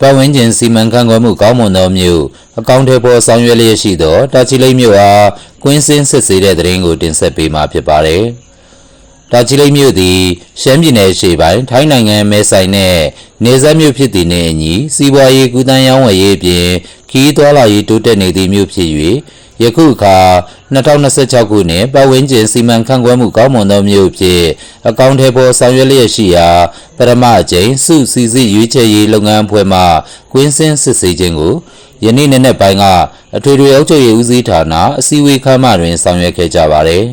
ပတ်ဝန်းကျင်စီမံခန့်ခွဲမှုကောင်းမွန်သောမြို့အကောင့်ထဲပေါ်ဆောင်ရွက်လျက်ရှိသောတာချီလိတ်မြို့အားကွင်းစင်းစစ်ဆေးတဲ့သတင်းကိုတင်ဆက်ပေးမှာဖြစ်ပါတယ်။တာချီလိတ်မြို့သည်ရှမ်းပြည်နယ်ရှေ့ပိုင်းထိုင်းနိုင်ငံမဲဆိုင်နဲ့နေဆက်မြို့ဖြစ်သည်နှင့်အညီစီးပွားရေးကူးသန်းရောင်းဝယ်ရေးအပြင်ခီးသွွာလာရေးတိုးတက်နေသည့်မြို့ဖြစ်၍ ယခုအခါ2026ခုနှစ်ပတ်ဝန်းကျင်စီမံခန့်ခွဲမှုကောင်းမွန်သောမြို့အဖြစ်အကောင့်ထဲပေါ်ဆောင်ရွက်လျက်ရှိရာပထမအကြိမ်စုစည်းစိရွေးချယ်ရေးလုပ်ငန်းအဖွဲ့မှကွင်းစင်းစစ်ဆေးခြင်းကိုယနေ့နေ့နဲ့ပိုင်းကအထွေထွေအုပ်ချုပ်ရေးဦးစီးဌာနအစည်းအဝေးခန်းမတွင်ဆောင်ရွက်ခဲ့ကြပါသည်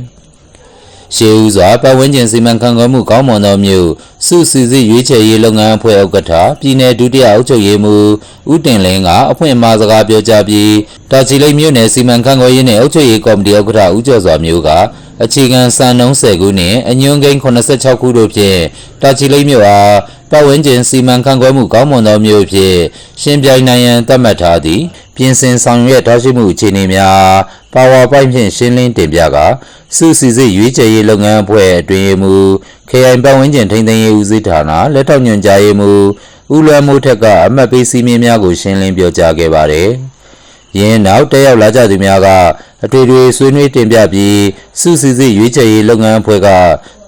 ရှေးဦးစွာပတ်ဝန်းကျင်စီမံခန့်ခွဲမှုကောင်းမွန်သောမြို့စုစည်းစိရွေးချယ်ရေးလုပ်ငန်းအဖွဲ့ဥက္ကဋ္ဌပြည်내ဒုတိယအုပ်ချုပ်ရေးမှူးဦးတင်လင်းကအဖွင့်အမှာစကားပြောကြားပြီးတာချီလိတ်မြို့နယ်စီမံခန့်ခွဲရေးနှင့်အုပ်ချုပ်ရေးကော်မတီဥက္ကဋ္ဌဦးကျော်စွာမျိုးကအခြေခံစံနှုန်း10ခုနှင့်အညွန်းကိန်း86ခုတို့ဖြင့်တာချီလိတ်မြို့အားပတ်ဝန်းကျင်စီမံခန့်ခွဲမှုကောင်းမွန်သောမြို့ဖြင့်ရှင်ပြိုင်နိုင်ရန်သတ်မှတ်ထားသည့်ပြင်ဆင်ဆောင်ရွက်ထားရှိမှုအခြေအနေများ ပါဝါပိုက်ဖြင့်ရှင်းလင်းတင်ပြကာစုစည်းစိတ်ရွေးချယ်ရေးလုပ်ငန်းအဖွဲ့အတွင်းရေးမှူးခရိုင်ပတ်ဝန်းကျင်ထိန်းသိမ်းရေးဦးစီးဌာနလက်ထောက်ညွှန်ကြားရေးမှူးဦးလွမ်းမိုးထက်ကအမှတ်ပေးစီးမင်းများကိုရှင်းလင်းပြောကြားခဲ့ပါတယ်။ယင်းနောက်တက်ရောက်လာကြသူများကအတွေ့အကြုံဆွေးနွေးတင်ပြပြီးစုစည်းစိတ်ရွေးချယ်ရေးလုပ်ငန်းအဖွဲ့က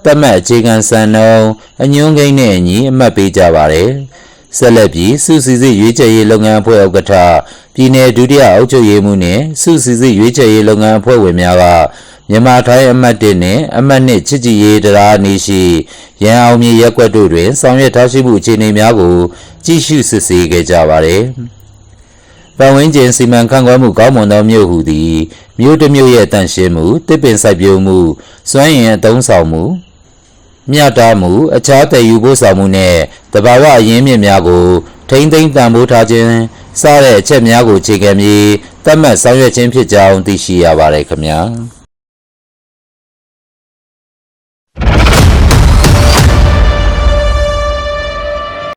တတ်မှတ်အခြေခံစံနှုန်းအညွှန်းကိန်းနဲ့အညီအမှတ်ပေးကြပါတယ်။ဆက်လက်ပြီးစုစည်းစိတ်ရွေးချယ်ရေးလုပ်ငန်းအဖွဲ့ဥက္ကဋ္ဌ ပြည်내ဒုတိယအုပ်ချုပ်ရေးမှူးနှင့်စုစည်းစိတ်ရွေးချယ်ရေးလုပ်ငန်းအဖွဲ့ဝင်များကမြန်မာထိုင်းအမှတ်1နှင့်အမှတ်2ချစ်ကြည်ရေးတရားနေရှိရန်အောင်မြေရက်ကွက်တို့တွင်ဆောင်ရွက်ထားရှိမှုအခြေအနေများကိုကြည့်ရှုစစ်ဆေးခဲ့ကြပါသည်။ပတ်ဝန်းကျင်စီမံခန့်ခွဲမှုကောင်းမွန်သောမြို့ဟူသည်မြို့တစ်မြို့ရဲ့တန့်ရှင်းမှုတစ်ပင်စိုက်ပျိုးမှုစွမ်းရည်အသုံးဆောင်မှုမြတ်တာမှုအခြားတည်ယူဖို့ဆောင်မှုနဲ့တဘာဝအရင်းမြစ်များကို ထိမ့်သိမ့်တန်ဖိုးထားခြင်းစတဲ့အချက်များကိုအခြေခံပြီးသတ်မှတ်ဆောင်ရွက်ခြင်းဖြစ်ကြောင်းသိရှိရပါတယ်ခင်ဗျာ။